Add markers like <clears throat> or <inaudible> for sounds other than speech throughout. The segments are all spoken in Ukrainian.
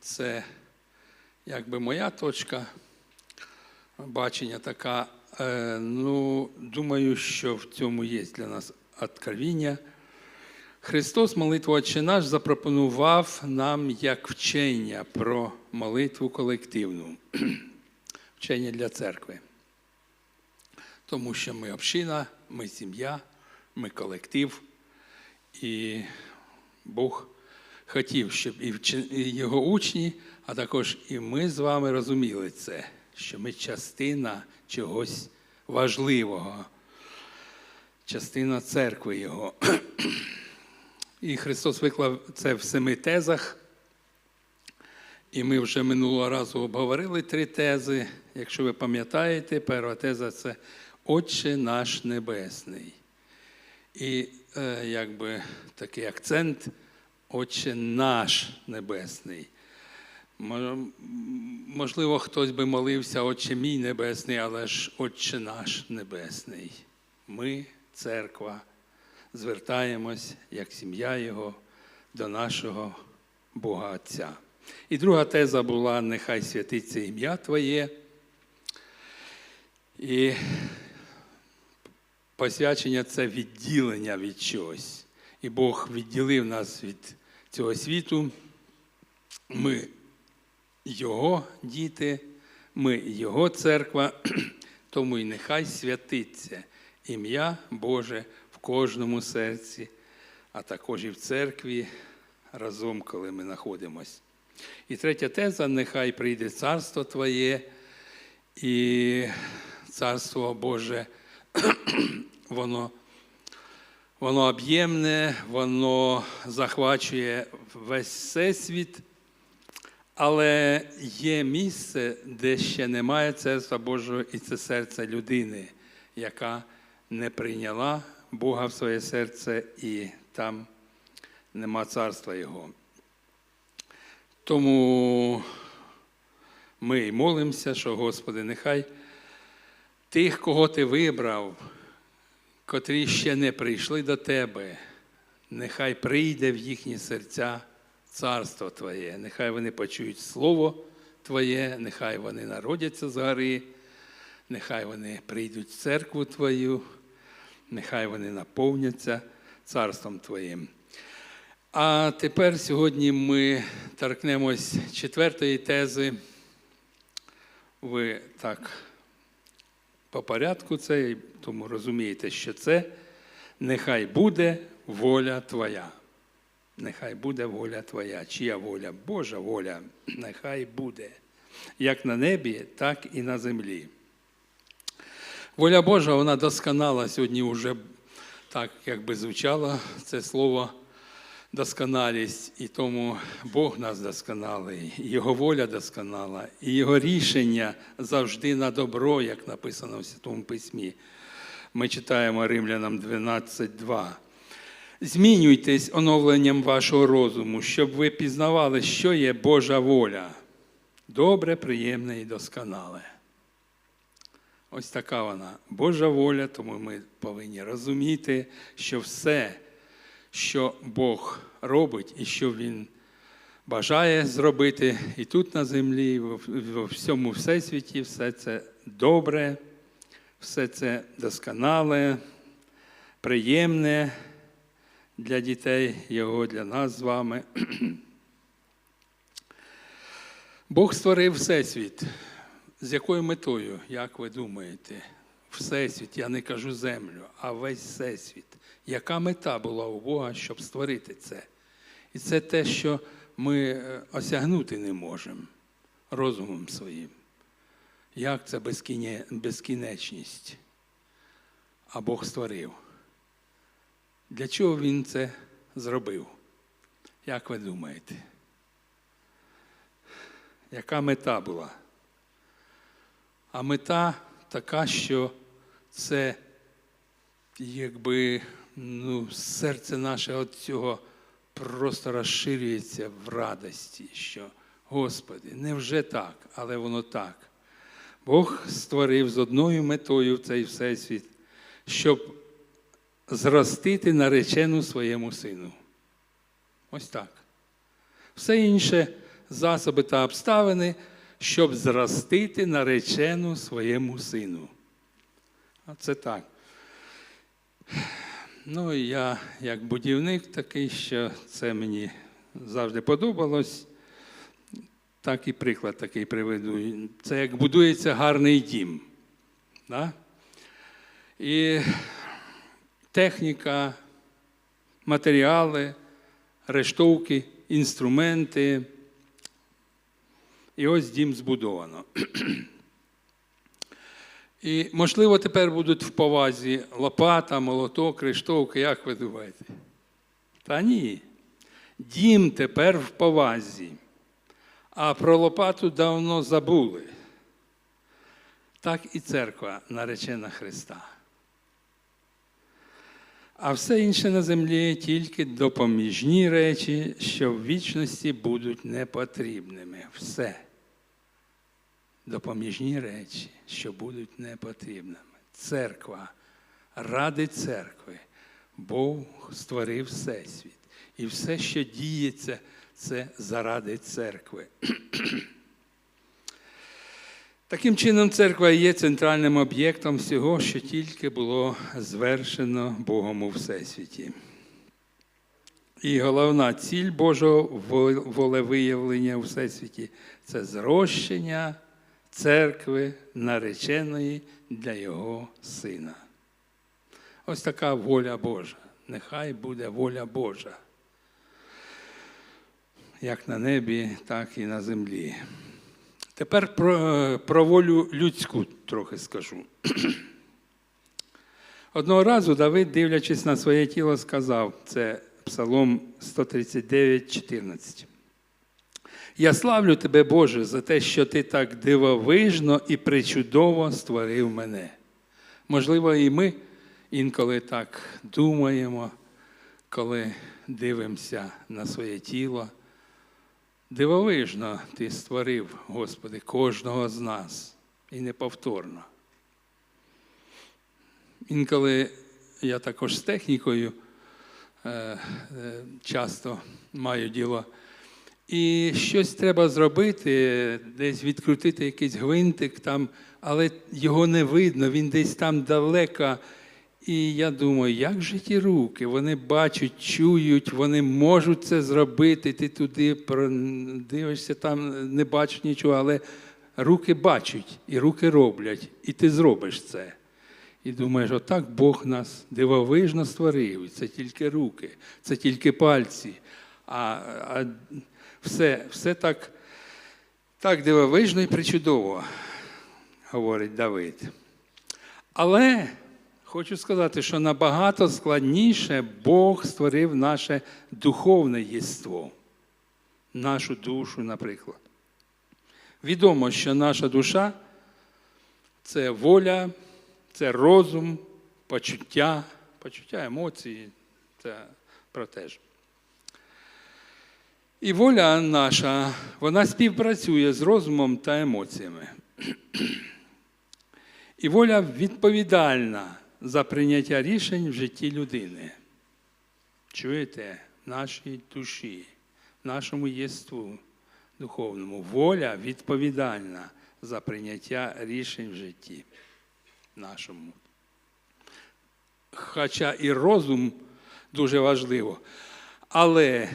це якби моя точка бачення така. Е, Ну, думаю, що в цьому є для нас откровіння. Христос, молитву «Отче наш, запропонував нам як вчення про молитву колективну, <clears throat> вчення для церкви. Тому що ми община, ми сім'я, ми колектив, і Бог хотів, щоб і його учні, а також і ми з вами розуміли це, що ми частина чогось важливого, частина церкви Його. І Христос виклав це в семи тезах. І ми вже минулого разу обговорили три тези. Якщо ви пам'ятаєте, перша теза це Отче наш Небесний. І е, якби такий акцент Отче наш Небесний. Можливо, хтось би молився Отче мій Небесний, але ж Отче наш Небесний. Ми, церква, звертаємось як сім'я Його до нашого Бога Отця. І друга теза була: нехай святиться ім'я Твоє. І посвячення це відділення від чогось. І Бог відділив нас від цього світу. Ми Його діти, ми Його церква, <clears throat> тому і нехай святиться ім'я Боже в кожному серці, а також і в церкві разом, коли ми знаходимось. І третя теза: нехай прийде царство Твоє, і царство Боже, <clears throat> воно Воно об'ємне, воно захвачує весь всесвіт, але є місце, де ще немає Царства Божого, і це серце людини, яка не прийняла Бога в своє серце, і там нема царства Його. Тому ми молимося, що, Господи, нехай тих, кого Ти вибрав, котрі ще не прийшли до Тебе, нехай прийде в їхні серця царство Твоє, нехай вони почують Слово Твоє, нехай вони народяться з гори, нехай вони прийдуть в церкву Твою, нехай вони наповняться царством Твоїм. А тепер сьогодні ми торкнемось четвертої тези. Ви так по порядку це, тому розумієте, що це нехай буде воля Твоя. Нехай буде воля Твоя. Чия воля? Божа воля, нехай буде. Як на небі, так і на землі. Воля Божа, вона досконала сьогодні вже так, як би звучало це слово досконалість, і тому Бог нас досконалий, Його воля досконала, і Його рішення завжди на добро, як написано в Святому Письмі. Ми читаємо Римлянам 12.2. Змінюйтесь оновленням вашого розуму, щоб ви пізнавали, що є Божа воля. Добре, приємне і досконале. Ось така вона Божа воля, тому ми повинні розуміти, що все, що Бог робить і що Він бажає зробити і тут на землі, і во всьому всесвіті, все це добре, все це досконале, приємне для дітей Його, для нас з вами. Бог створив Всесвіт. З якою метою, як ви думаєте? Всесвіт, я не кажу землю, а весь всесвіт. Яка мета була у Бога, щоб створити це? І це те, що ми е, осягнути не можемо розумом своїм. Як це безкінечність? А Бог створив. Для чого Він це зробив? Як ви думаєте? Яка мета була? А мета така, що це якби ну, серце наше от цього просто розширюється в радості, що Господи, невже так, але воно так. Бог створив з одною метою цей всесвіт, щоб зростити наречену своєму сину. Ось так. Все інше засоби та обставини, щоб зростити наречену своєму сину. А це так. Ну, я як будівник такий, що це мені завжди подобалось. Так і приклад такий приведу. Це як будується гарний дім. Да? І техніка, матеріали, рештовки, інструменти. І ось дім збудовано. <clears throat> І, можливо, тепер будуть в повазі лопата, молоток, рештовки, як ви думаєте? Та ні. Дім тепер в повазі, а про лопату давно забули. Так і церква наречена Христа. А все інше на землі тільки допоміжні речі, що в вічності будуть непотрібними. Все. Допоміжні речі, що будуть непотрібними. Церква, ради церкви, Бог створив Всесвіт. І все, що діється, це заради церкви. <clears throat> Таким чином, церква є центральним об'єктом всього, що тільки було звершено Богом у Всесвіті. І головна ціль Божого волевиявлення у Всесвіті це зрощення церкви, нареченої для Його Сина. Ось така воля Божа. Нехай буде воля Божа. Як на небі, так і на землі. Тепер про, про волю людську трохи скажу. <clears throat> Одного разу Давид, дивлячись на своє тіло, сказав: це Псалом 139, 14. Я славлю тебе, Боже, за те, що ти так дивовижно і причудово створив мене. Можливо, і ми інколи так думаємо, коли дивимося на своє тіло. Дивовижно ти створив, Господи, кожного з нас і неповторно. Інколи я також з технікою е, е, часто маю діло. І щось треба зробити, десь відкрутити якийсь гвинтик там, але його не видно, він десь там далеко. І я думаю, як же ті руки? Вони бачать, чують, вони можуть це зробити. Ти туди дивишся, там не бачиш нічого, але руки бачать і руки роблять, і ти зробиш це. І думаєш, отак Бог нас дивовижно створив. Це тільки руки, це тільки пальці. А а все все так так дивовижно і причудово, говорить Давид. Але Хочу сказати, що набагато складніше Бог створив наше духовне єство, нашу душу, наприклад. Відомо, що наша душа це воля, це розум, почуття, почуття емоції, це про те ж. І воля наша, вона співпрацює з розумом та емоціями. І воля відповідальна за прийняття рішень в житті людини. Чуєте, в нашій душі, в нашому єству духовному воля відповідальна за прийняття рішень в житті нашому. Хоча і розум дуже важливо, але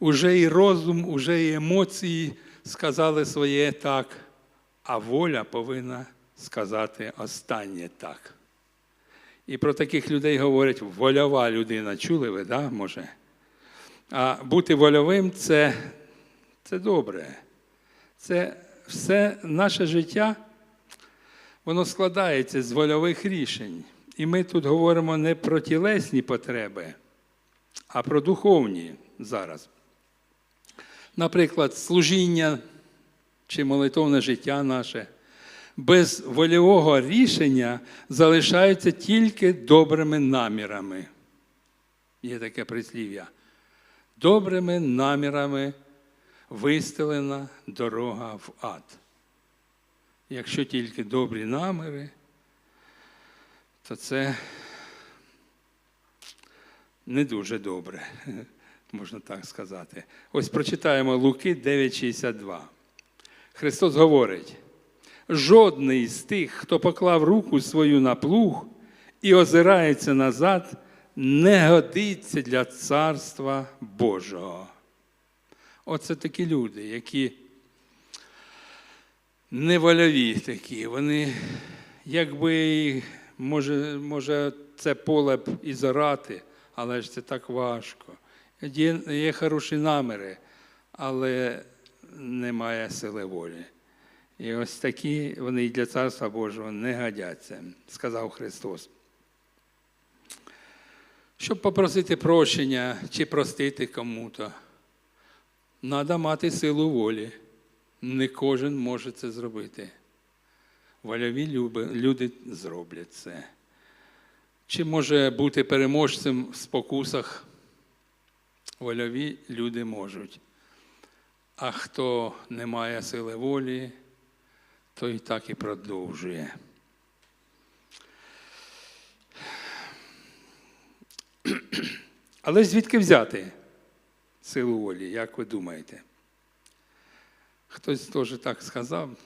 уже і розум, уже і емоції сказали своє так, а воля повинна сказати останнє так. І про таких людей говорять вольова людина. Чули ви, да, може? А бути вольовим це, це добре. Це все наше життя, воно складається з вольових рішень. І ми тут говоримо не про тілесні потреби, а про духовні зараз. Наприклад, служіння чи молитовне життя наше без вольового рішення залишаються тільки добрими намірами. Є таке прислів'я. Добрими намірами вистелена дорога в ад. Якщо тільки добрі наміри, то це не дуже добре. Можна так сказати. Ось прочитаємо Луки 9,62. Христос говорить: жодний з тих, хто поклав руку свою на плуг і озирається назад, не годиться для Царства Божого. Оце такі люди, які невольові такі. Вони, якби, може, може, це поле б і зарати, але ж це так важко. Є, хороші наміри, але немає сили волі. І ось такі вони для Царства Божого не годяться, сказав Христос. Щоб попросити прощення чи простити кому-то, треба мати силу волі. Не кожен може це зробити. Вольові люди зроблять це. Чи може бути переможцем в спокусах? Вольові люди можуть. А хто не має сили волі, той так і продовжує. Але звідки взяти силу волі, як ви думаєте? Хтось теж так сказав,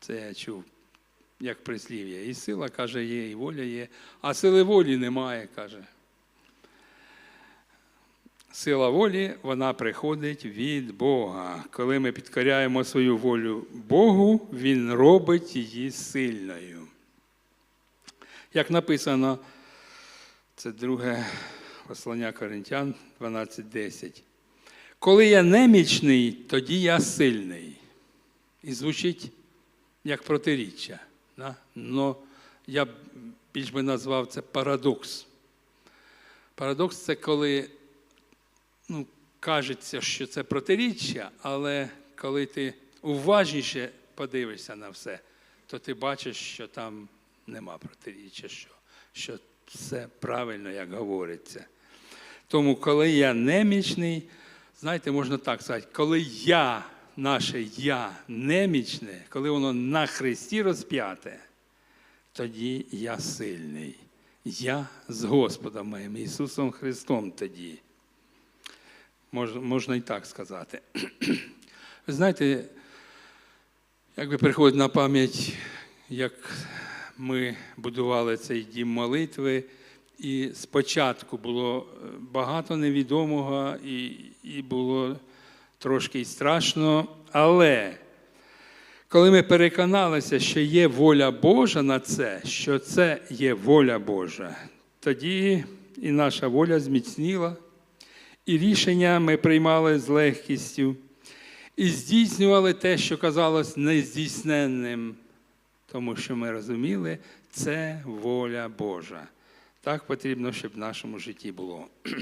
це я чув, як прислів'я. І сила, каже, є, і воля є, а сили волі немає, каже. Сила волі, вона приходить від Бога. Коли ми підкоряємо свою волю Богу, Він робить її сильною. Як написано, це друге послання Коринтян 12.10. Коли я немічний, тоді я сильний. І звучить як протиріччя. Да? Но я більш би назвав це парадокс. Парадокс це коли ну, кажеться, що це протиріччя, але коли ти уважніше подивишся на все, то ти бачиш, що там нема протиріччя, що, що все правильно, як говориться. Тому, коли я немічний, знаєте, можна так сказати, коли я, наше я немічне, коли воно на Христі розп'яте, тоді я сильний. Я з Господом моїм Ісусом Христом тоді. Можна, можна і так сказати. Ви знаєте, якби приходить на пам'ять, як ми будували цей дім молитви, і спочатку було е, багато невідомого, і, і було трошки й страшно, але коли ми переконалися, що є воля Божа на це, що це є воля Божа, тоді і наша воля зміцніла, і рішення ми приймали з легкістю, і здійснювали те, що казалось нездійсненним, тому що ми розуміли, це воля Божа. Так потрібно, щоб в нашому житті було. <clears throat>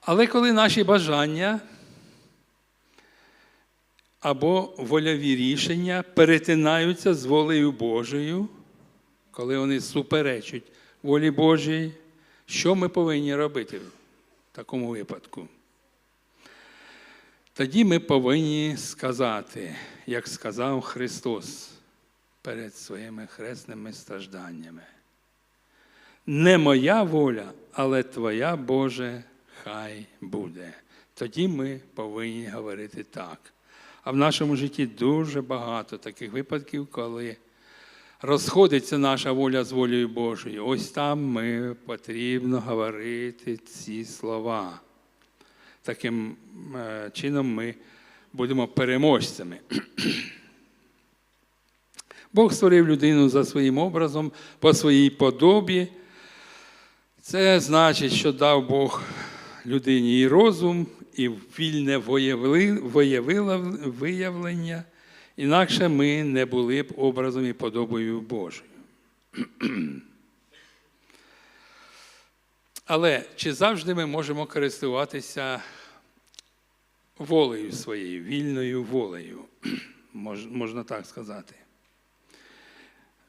Але коли наші бажання або вольові рішення перетинаються з волею Божою, коли вони суперечать волі Божій, що ми повинні робити такому випадку? Тоді ми повинні сказати, як сказав Христос перед своїми хресними стражданнями. Не моя воля, але Твоя Боже, хай буде. Тоді ми повинні говорити так. А в нашому житті дуже багато таких випадків, коли розходиться наша воля з волею Божою. Ось там ми потрібно говорити ці слова. Таким е, чином ми будемо переможцями. <clears throat> Бог створив людину за своїм образом, по своїй подобі. Це значить, що дав Бог людині і розум, і вільне виявлення, інакше ми не були б образом і подобою Божою. Але чи завжди ми можемо користуватися волею своєю, вільною волею, можна так сказати,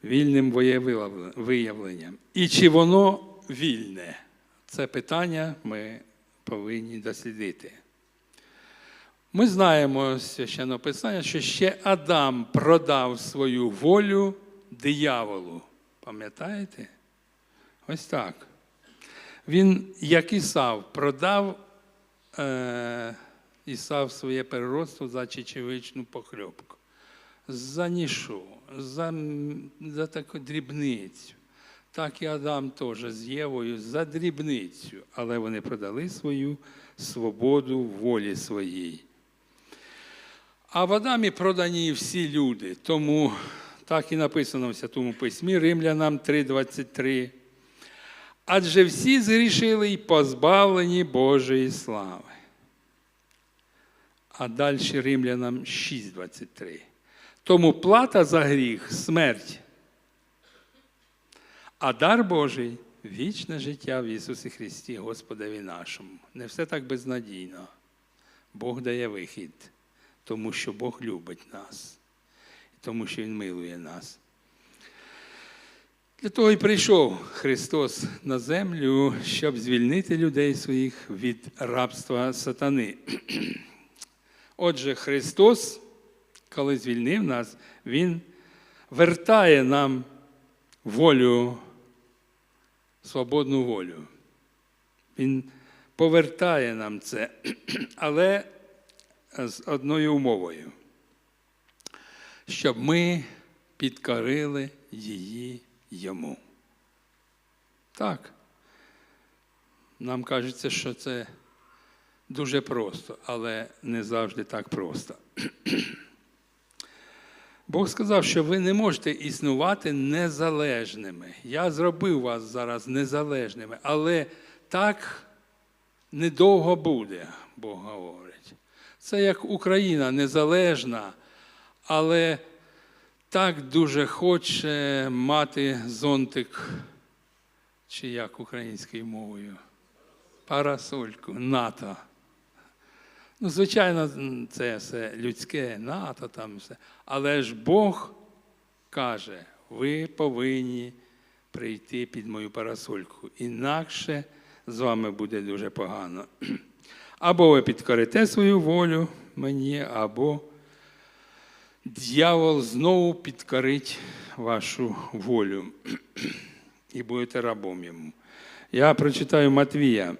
вільним виявленням. І чи воно вільне? Це питання ми повинні дослідити. Ми знаємо з священного писання, що ще Адам продав свою волю дияволу. Пам'ятаєте? Ось так. Він, як Ісав, продав е, Ісав своє переродство за чечевичну похльопку. За нішу, за, за таку дрібницю. Так і Адам теж з Євою за дрібницю, але вони продали свою свободу волі своїй. А в Адамі продані всі люди. Тому так і написано в Святому Письмі Римлянам 3:23. Адже всі згрішили й позбавлені Божої слави. А далі Римлянам 6:23. Тому плата за гріх смерть. А дар Божий вічне життя в Ісусі Христі, Господові нашому. Не все так безнадійно. Бог дає вихід, тому що Бог любить нас, тому що Він милує нас. Для того і прийшов Христос на землю, щоб звільнити людей своїх від рабства сатани. <clears throat> Отже, Христос, коли звільнив нас, Він вертає нам волю, свободну волю. Він повертає нам це, <clears throat> але з одною умовою, щоб ми підкорили її йому. Так. Нам кажеться, що це дуже просто, але не завжди так просто. <clears throat> Бог сказав, що ви не можете існувати незалежними. Я зробив вас зараз незалежними, але так недовго буде, Бог говорить. Це як Україна незалежна, але так дуже хоче мати зонтик, чи як українською мовою, парасольку, НАТО. Ну, звичайно, це все людське, НАТО там все. Але ж Бог каже, ви повинні прийти під мою парасольку. Інакше з вами буде дуже погано. Або ви підкорите свою волю мені, або дьявол знову підкорить вашу волю і будете рабом йому. Я прочитаю Матвія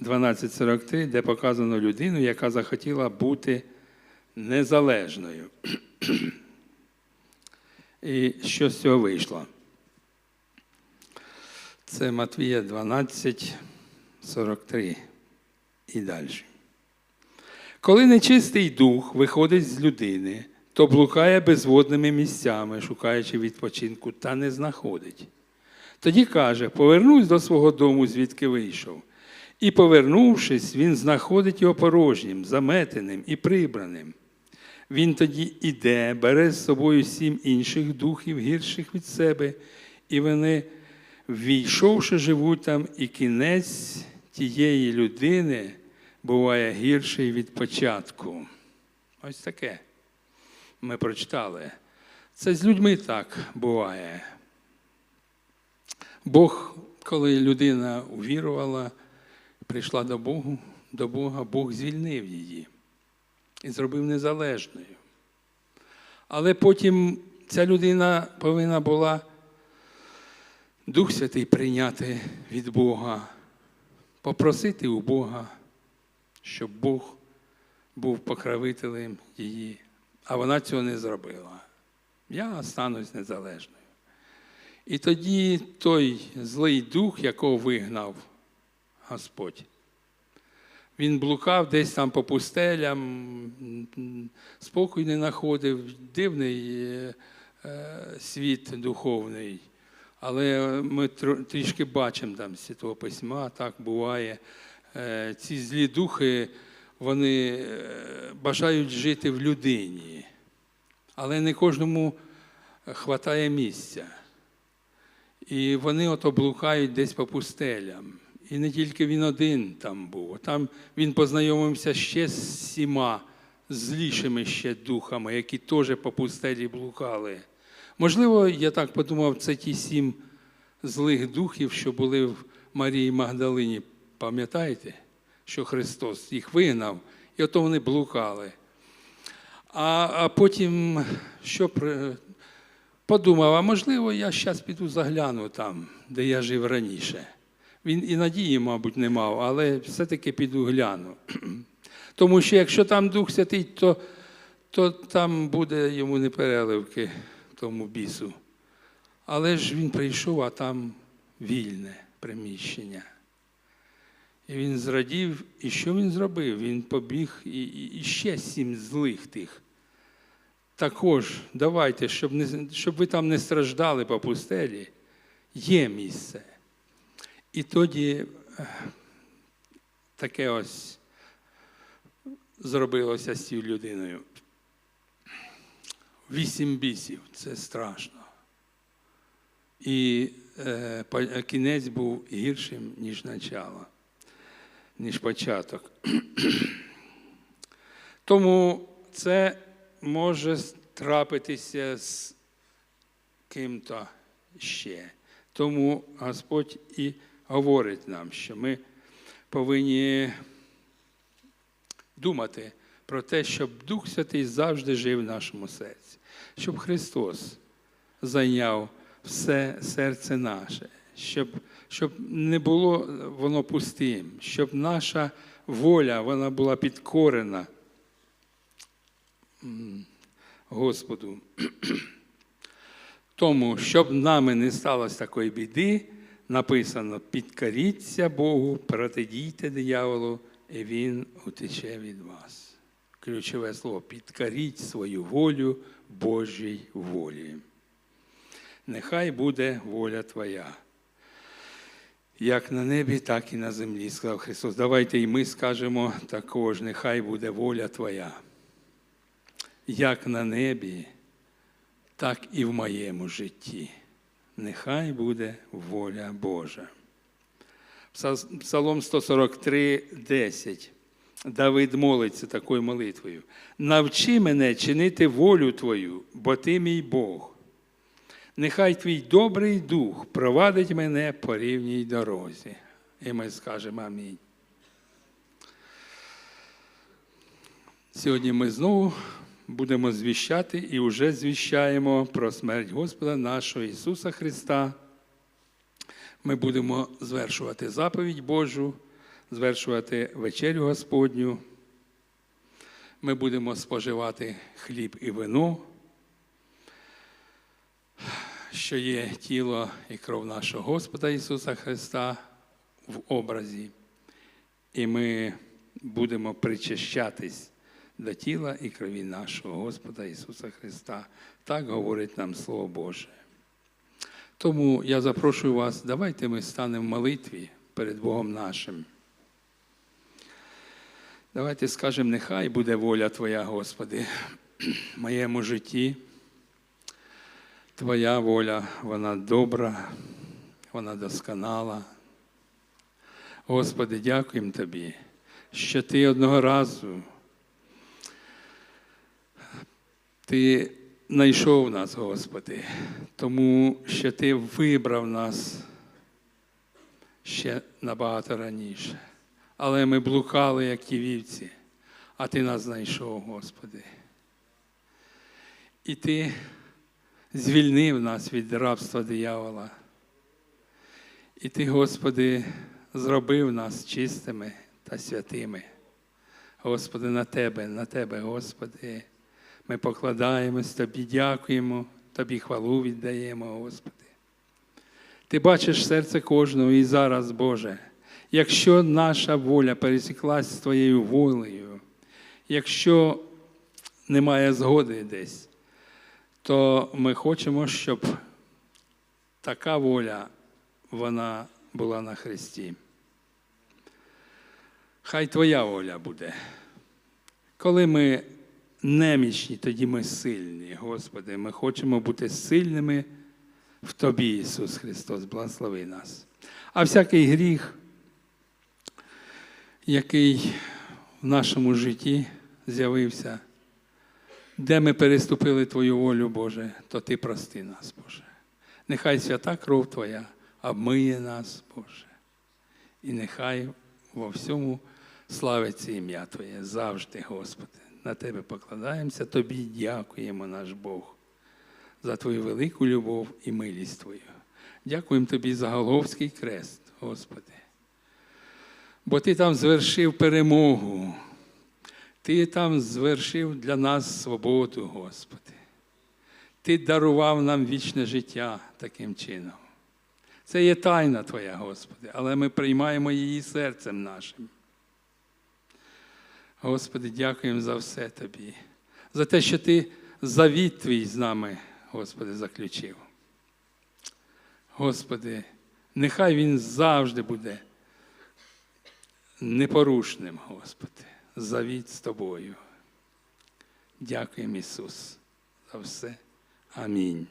12.43, де показано людину, яка захотіла бути незалежною. І що з цього вийшло? Це Матвія 12.43 і далі. Коли нечистий дух виходить з людини, то блукає безводними місцями, шукаючи відпочинку, та не знаходить. Тоді каже: повернусь до свого дому, звідки вийшов. І, повернувшись, він знаходить його порожнім, заметеним і прибраним. Він тоді іде, бере з собою сім інших духів, гірших від себе, і вони, ввійшовши, живуть там, і кінець тієї людини буває гірший від початку. Ось таке. Ми прочитали. Це з людьми так буває. Бог, коли людина увірувала, прийшла до Богу, до Бога, Бог звільнив її і зробив незалежною. Але потім ця людина повинна була Дух Святий прийняти від Бога, попросити у Бога, щоб Бог був покровителем її. А вона цього не зробила. Я станусь незалежною. І тоді той злий дух, якого вигнав Господь, він блукав десь там по пустелям, спокій не знаходив, дивний е, е, світ духовний. Але ми трішки бачимо там з Святого Письма, так буває. Е, Ці злі духи, вони е, бажають жити в людині, але не кожному хватає місця. І вони ото блукають десь по пустелям. І не тільки він один там був. Там він познайомився ще з сіма злішими ще духами, які теж по пустелі блукали. Можливо, я так подумав, це ті сім злих духів, що були в Марії Магдалині. Пам'ятаєте, що Христос їх вигнав, і ото вони блукали. А, а потім що подумав, а можливо, я зараз піду загляну там, де я жив раніше. Він і надії, мабуть, не мав, але все-таки піду гляну. <clears throat> Тому що якщо там Дух Святий, то, то там буде йому непереливки тому бісу. Але ж він прийшов, а там вільне приміщення. І він зрадів, і що він зробив? Він побіг і, і, і ще сім злих тих. Також давайте, щоб, не, щоб ви там не страждали по пустелі, є місце. І тоді е, таке ось зробилося з цією людиною. Вісім бісів це страшно. І е, кінець був гіршим, ніж начало, ніж початок. <clears throat> Тому це може трапитися з ким-то ще. Тому Господь і говорить нам, що ми повинні думати про те, щоб Дух Святий завжди жив в нашому серці, щоб Христос зайняв все серце наше, щоб, щоб не було воно пустим, щоб наша воля вона була підкорена Господу. <clears throat> Тому, щоб нами не сталося такої біди, написано: підкоріться Богу, протидійте дияволу, і він утече від вас. Ключове слово підкоріть свою волю Божій волі. Нехай буде воля Твоя. Як на небі, так і на землі, сказав Христос. Давайте і ми скажемо також, нехай буде воля Твоя. Як на небі, так і в моєму житті. Нехай буде воля Божа. Псалом 143, 10. Давид молиться такою молитвою. Навчи мене чинити волю Твою, бо Ти мій Бог. Нехай твій добрий дух провадить мене по рівній дорозі. І ми скажемо амінь. Сьогодні ми знову будемо звіщати і вже звіщаємо про смерть Господа нашого Ісуса Христа. Ми будемо звершувати заповідь Божу, звершувати вечерю Господню. Ми будемо споживати хліб і вино, що є тіло і кров нашого Господа Ісуса Христа в образі. І ми будемо причащатись до тіла і крові нашого Господа Ісуса Христа. Так говорить нам Слово Боже. Тому я запрошую вас, давайте ми станемо в молитві перед Богом нашим. Давайте скажемо, нехай буде воля Твоя, Господи, в моєму житті. Твоя воля, вона добра, вона досконала. Господи, дякуємо Тобі, що Ти одного разу Ти знайшов нас, Господи, тому що Ти вибрав нас ще набагато раніше. Але ми блукали, як ті вівці, а Ти нас знайшов, Господи. І Ти звільнив нас від рабства диявола. І Ти, Господи, зробив нас чистими та святими. Господи, на Тебе, на Тебе, Господи. Ми покладаємось Тобі, дякуємо, Тобі хвалу віддаємо, Господи. Ти бачиш серце кожного і зараз, Боже, якщо наша воля пересіклась з Твоєю волею, якщо немає згоди десь, то ми хочемо, щоб така воля вона була на Христі. Хай Твоя воля буде. Коли ми немічні, тоді ми сильні, Господи. Ми хочемо бути сильними в Тобі, Ісус Христос, благослови нас. А всякий гріх, який в нашому житті з'явився, де ми переступили Твою волю, Боже, то Ти прости нас, Боже. Нехай свята кров Твоя обмиє нас, Боже. І нехай во всьому славиться ім'я Твоє завжди, Господи. На Тебе покладаємося, Тобі дякуємо, наш Бог, за Твою велику любов і милість Твою. Дякуємо Тобі за Головський крест, Господи. Бо Ти там звершив перемогу. Ти там звершив для нас свободу, Господи. Ти дарував нам вічне життя таким чином. Це є тайна Твоя, Господи, але ми приймаємо її серцем нашим. Господи, дякуємо за все Тобі, за те, що Ти завіт Твій з нами, Господи, заключив. Господи, нехай Він завжди буде непорушним, Господи, завіт з Тобою. Дякуємо, Ісус, за все. Амінь.